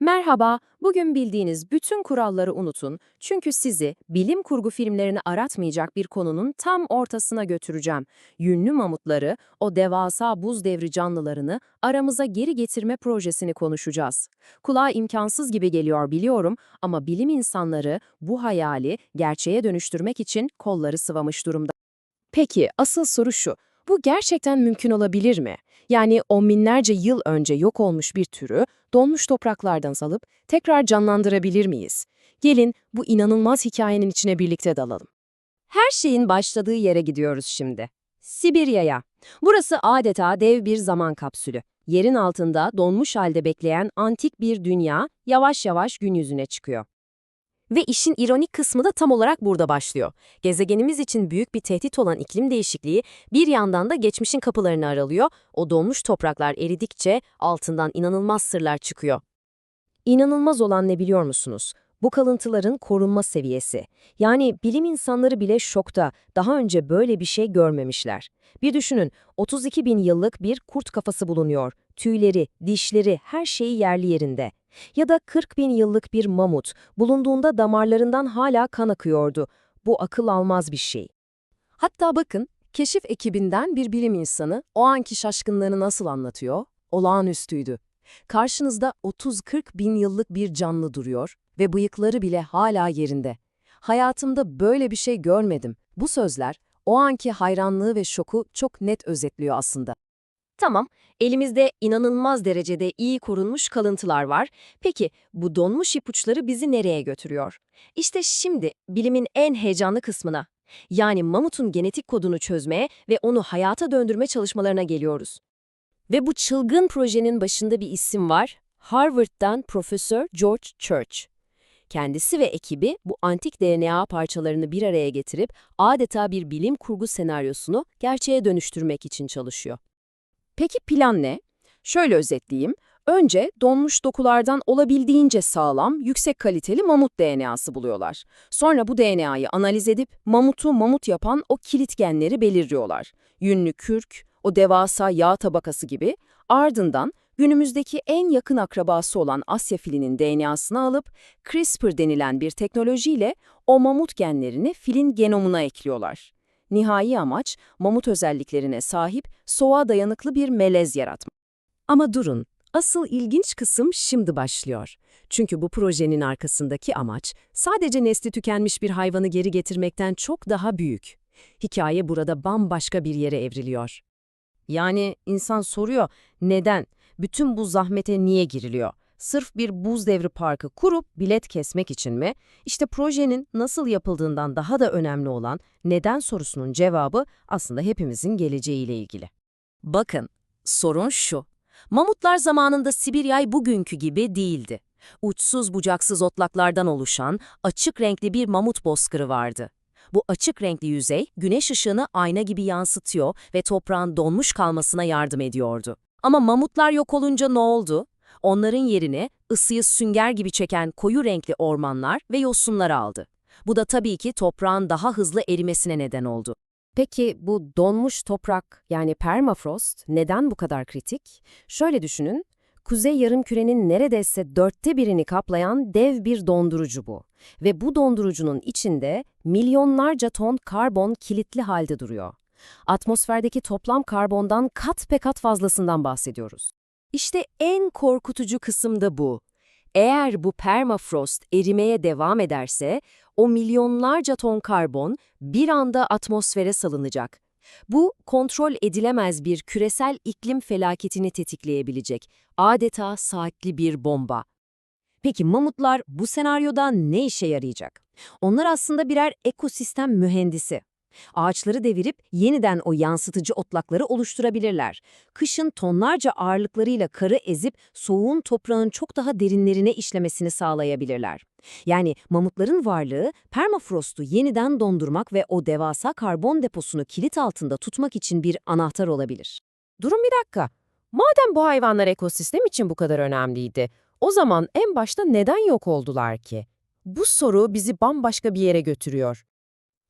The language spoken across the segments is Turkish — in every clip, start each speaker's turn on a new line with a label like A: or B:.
A: Merhaba, bugün bildiğiniz bütün kuralları unutun çünkü sizi bilim kurgu filmlerini aratmayacak bir konunun tam ortasına götüreceğim. Yünlü mamutları, o devasa buz devri canlılarını aramıza geri getirme projesini konuşacağız. Kulağa imkansız gibi geliyor biliyorum ama bilim insanları bu hayali gerçeğe dönüştürmek için kolları sıvamış durumda. Peki, asıl soru şu. Bu gerçekten mümkün olabilir mi? Yani on binlerce yıl önce yok olmuş bir türü donmuş topraklardan salıp tekrar canlandırabilir miyiz? Gelin bu inanılmaz hikayenin içine birlikte dalalım. Her şeyin başladığı yere gidiyoruz şimdi. Sibirya'ya. Burası adeta dev bir zaman kapsülü. Yerin altında donmuş halde bekleyen antik bir dünya yavaş yavaş gün yüzüne çıkıyor. Ve işin ironik kısmı da tam olarak burada başlıyor. Gezegenimiz için büyük bir tehdit olan iklim değişikliği bir yandan da geçmişin kapılarını aralıyor. O donmuş topraklar eridikçe altından inanılmaz sırlar çıkıyor. İnanılmaz olan ne biliyor musunuz? Bu kalıntıların korunma seviyesi. Yani bilim insanları bile şokta. Daha önce böyle bir şey görmemişler. Bir düşünün, 32 bin yıllık bir kurt kafası bulunuyor. Tüyleri, dişleri, her şeyi yerli yerinde. Ya da 40 bin yıllık bir mamut, bulunduğunda damarlarından hala kan akıyordu. Bu akıl almaz bir şey. Hatta bakın, keşif ekibinden bir bilim insanı o anki şaşkınlığını nasıl anlatıyor? Olağanüstüydü. Karşınızda 30-40 bin yıllık bir canlı duruyor ve bıyıkları bile hala yerinde. Hayatımda böyle bir şey görmedim. Bu sözler o anki hayranlığı ve şoku çok net özetliyor aslında. Tamam, elimizde inanılmaz derecede iyi korunmuş kalıntılar var. Peki bu donmuş ipuçları bizi nereye götürüyor? İşte şimdi bilimin en heyecanlı kısmına. Yani mamutun genetik kodunu çözmeye ve onu hayata döndürme çalışmalarına geliyoruz. Ve bu çılgın projenin başında bir isim var. Harvard'dan Profesör George Church. Kendisi ve ekibi bu antik DNA parçalarını bir araya getirip adeta bir bilim kurgu senaryosunu gerçeğe dönüştürmek için çalışıyor. Peki plan ne? Şöyle özetleyeyim. Önce donmuş dokulardan olabildiğince sağlam, yüksek kaliteli mamut DNA'sı buluyorlar. Sonra bu DNA'yı analiz edip mamutu mamut yapan o kilit genleri belirliyorlar. Yünlü kürk, o devasa yağ tabakası gibi. Ardından günümüzdeki en yakın akrabası olan Asya filinin DNA'sını alıp CRISPR denilen bir teknolojiyle o mamut genlerini filin genomuna ekliyorlar. Nihai amaç, mamut özelliklerine sahip, soğuğa dayanıklı bir melez yaratmak. Ama durun, asıl ilginç kısım şimdi başlıyor. Çünkü bu projenin arkasındaki amaç, sadece nesli tükenmiş bir hayvanı geri getirmekten çok daha büyük. Hikaye burada bambaşka bir yere evriliyor. Yani insan soruyor, neden? Bütün bu zahmete niye giriliyor? Sırf bir buz devri parkı kurup bilet kesmek için mi? İşte projenin nasıl yapıldığından daha da önemli olan neden sorusunun cevabı aslında hepimizin geleceğiyle ilgili. Bakın, sorun şu. Mamutlar zamanında Sibirya'yı bugünkü gibi değildi. Uçsuz bucaksız otlaklardan oluşan açık renkli bir mamut bozkırı vardı. Bu açık renkli yüzey güneş ışığını ayna gibi yansıtıyor ve toprağın donmuş kalmasına yardım ediyordu. Ama mamutlar yok olunca ne oldu? Onların yerine ısıyı sünger gibi çeken koyu renkli ormanlar ve yosunlar aldı. Bu da tabii ki toprağın daha hızlı erimesine neden oldu. Peki bu donmuş toprak yani permafrost neden bu kadar kritik? Şöyle düşünün, kuzey yarımkürenin neredeyse dörtte birini kaplayan dev bir dondurucu bu. Ve bu dondurucunun içinde milyonlarca ton karbon kilitli halde duruyor. Atmosferdeki toplam karbondan kat be kat fazlasından bahsediyoruz. İşte en korkutucu kısım da bu. Eğer bu permafrost erimeye devam ederse, o milyonlarca ton karbon bir anda atmosfere salınacak. Bu, kontrol edilemez bir küresel iklim felaketini tetikleyebilecek, adeta saatli bir bomba. Peki mamutlar bu senaryoda ne işe yarayacak? Onlar aslında birer ekosistem mühendisi. Ağaçları devirip yeniden o yansıtıcı otlakları oluşturabilirler. Kışın tonlarca ağırlıklarıyla karı ezip soğuğun toprağın çok daha derinlerine işlemesini sağlayabilirler. Yani mamutların varlığı permafrostu yeniden dondurmak ve o devasa karbon deposunu kilit altında tutmak için bir anahtar olabilir.
B: Durun bir dakika. Madem bu hayvanlar ekosistem için bu kadar önemliydi, o zaman en başta neden yok oldular ki? Bu soru bizi bambaşka bir yere götürüyor.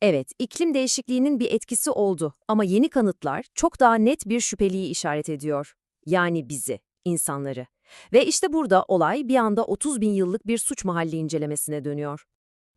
A: Evet, iklim değişikliğinin bir etkisi oldu ama yeni kanıtlar çok daha net bir şüpheliyi işaret ediyor. Yani bizi, insanları.
B: Ve işte burada olay bir anda 30 bin yıllık bir suç mahalli incelemesine dönüyor.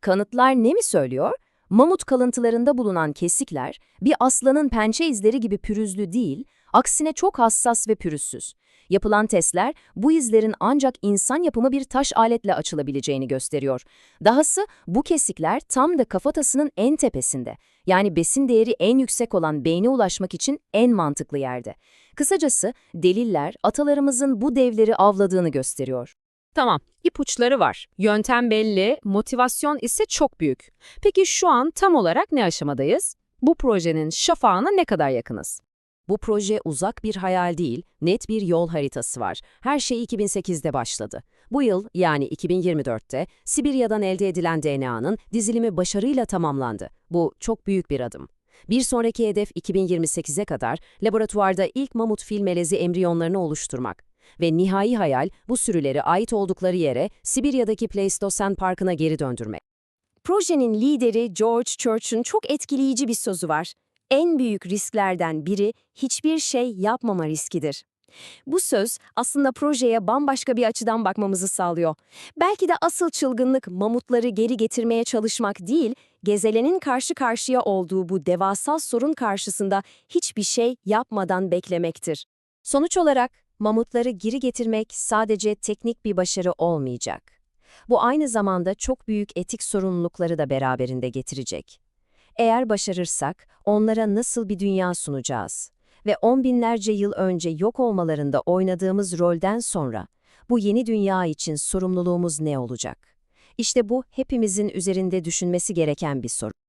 A: Kanıtlar ne mi söylüyor? Mamut kalıntılarında bulunan kesikler bir aslanın pençe izleri gibi pürüzlü değil, aksine çok hassas ve pürüzsüz. Yapılan testler bu izlerin ancak insan yapımı bir taş aletle açılabileceğini gösteriyor. Dahası bu kesikler tam da kafatasının en tepesinde. Yani besin değeri en yüksek olan beyne ulaşmak için en mantıklı yerde. Kısacası deliller atalarımızın bu devleri avladığını gösteriyor.
B: Tamam, ipuçları var. Yöntem belli, motivasyon ise çok büyük. Peki şu an tam olarak ne aşamadayız? Bu projenin şafağına ne kadar yakınız?
A: Bu proje uzak bir hayal değil, net bir yol haritası var. Her şey 2008'de başladı. Bu yıl yani 2024'te Sibirya'dan elde edilen DNA'nın dizilimi başarıyla tamamlandı. Bu çok büyük bir adım. Bir sonraki hedef 2028'e kadar laboratuvarda ilk mamut fil melezi embriyonlarını oluşturmak. Ve nihai hayal bu sürüleri ait oldukları yere Sibirya'daki Pleistosen Parkı'na geri döndürmek.
C: Projenin lideri George Church'un çok etkileyici bir sözü var. En büyük risklerden biri hiçbir şey yapmama riskidir. Bu söz aslında projeye bambaşka bir açıdan bakmamızı sağlıyor. Belki de asıl çılgınlık mamutları geri getirmeye çalışmak değil, gezegenin karşı karşıya olduğu bu devasa sorun karşısında hiçbir şey yapmadan beklemektir.
A: Sonuç olarak mamutları geri getirmek sadece teknik bir başarı olmayacak. Bu aynı zamanda çok büyük etik sorumlulukları da beraberinde getirecek. Eğer başarırsak onlara nasıl bir dünya sunacağız? Ve on binlerce yıl önce yok olmalarında oynadığımız rolden sonra bu yeni dünya için sorumluluğumuz ne olacak? İşte bu hepimizin üzerinde düşünmesi gereken bir soru.